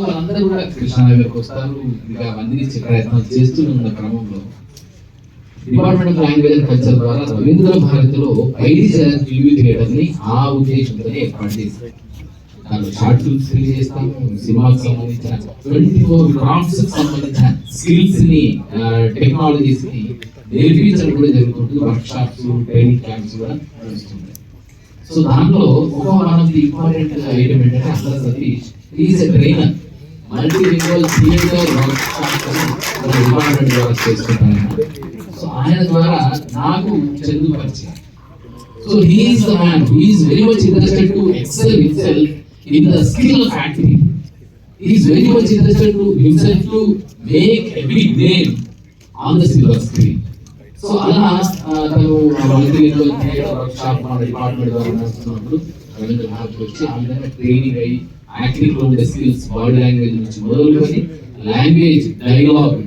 వాళ్ళందరూ కూడా కృష్ణానగర్కి వస్తారు. ఇంకా అవన్నీ ప్రయత్నాలు చేస్తూ ఉన్న క్రమంలో department of language and culture ద్వారా రవీంద్ర భారతిలో ఐడి ఫిల్మ్ థియేటర్ని ఆ ఉద్దేశంతో ఏర్పాటు చేశారు. షార్ట్ ఫిల్మ్స్ రిలీజ్ చేస్తాము సినిమాకి సంబంధించిన ట్వంటీ ఫోర్ క్రాఫ్ట్స్ సంబంధించిన స్కిల్స్ని టెక్నాలజీస్ని నేర్పించడం కూడా జరుగుతుంది. వర్క్ షాప్స్ ట్రైనింగ్ క్యాంప్స్ కూడా నడుస్తుంది సో దాంట్లో ఒక one of the important item ఏంటంటే అసలు Satish is a trainer multilingual theatre workshop department ద్వారా చేస్తుంటాను సో ఆయన ద్వారా నాకు చదువు పరిచయం so he is the man who is very much interested to excel himself in the skill of acting. he is very much interested to himself to make a big name on the silver screen. So అలా ఆ, తను వాళ్ళకి shop మన department ద్వారా నడుస్తున్నప్పుడు రవీంద్ర భారత్ వచ్చి ఆ విధంగా ట్రైనింగ్ అయ్యి యాక్టింగ్లో ఉండే స్కిల్స్ బాడీ లాంగ్వేజ్ నుంచి మొదలుకొని లాంగ్వేజ్ డైలాగ్